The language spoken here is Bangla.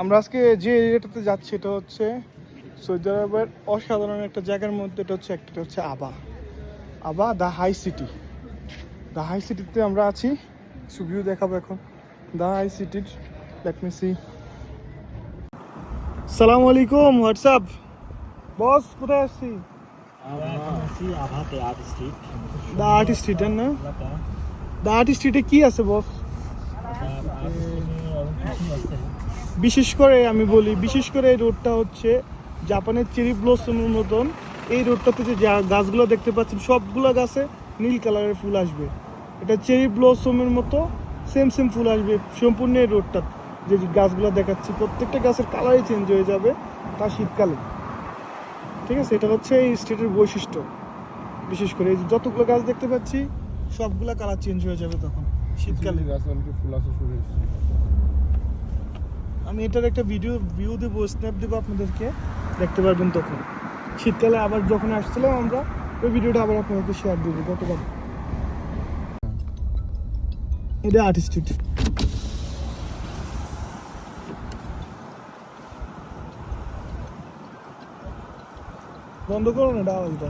আমরা আজকে যে এরিয়াটাতে যাচ্ছি এটা হচ্ছে সৌদি আরবের অসাধারণ একটা জায়গার মধ্যে এটা হচ্ছে একটা হচ্ছে Abha. Abha the high city the high সিটিতে আমরা আছি। ছবিও দেখাবো এখন। দ্য হাই সিটির লেট মি সি সালাম আলাইকুম হোয়াটসঅ্যাপ বস কোথায় আসছি আর্ট স্ট্রিট। দ্য আর্ট স্ট্রিটের না? দ্য আর্ট স্ট্রিটে কি আছে বস বিশেষ করে আমি বলি বিশেষ করে এই রোডটা হচ্ছে জাপানের চেরি ব্লসমের মতন। এই রোডটাতে যে যা গাছগুলো দেখতে পাচ্ছেন সবগুলো গাছে নীল কালারের ফুল আসবে। এটা চেরি ব্লসমের মতো সেম সেম ফুল আসবে সম্পূর্ণ এই রোডটা। যে যে গাছগুলো দেখাচ্ছি প্রত্যেকটা গাছের কালারই চেঞ্জ হয়ে যাবে তা শীতকালে। ঠিক আছে এটা হচ্ছে এই স্টেটের বৈশিষ্ট্য। বিশেষ করে এই যতগুলো গাছ দেখতে পাচ্ছি সবগুলো কালার চেঞ্জ হয়ে যাবে তখন শীতকালে। গাছ অনেক ফুল আসা শুরু হয়েছে। আমি এটার একটা ভিডিও ভিউ দেবো স্ন্যাপ দেবো আপনাদেরকে। দেখতে পারবেন তখন। শীতকালে আবার যখন আসছিলাম আমরা, ওই ভিডিওটা আবার আপনাদেরকে শেয়ার দেবো গতবার এটা আর্টিস্টিক বন্ধ করো না, এটা আওয়াজটা।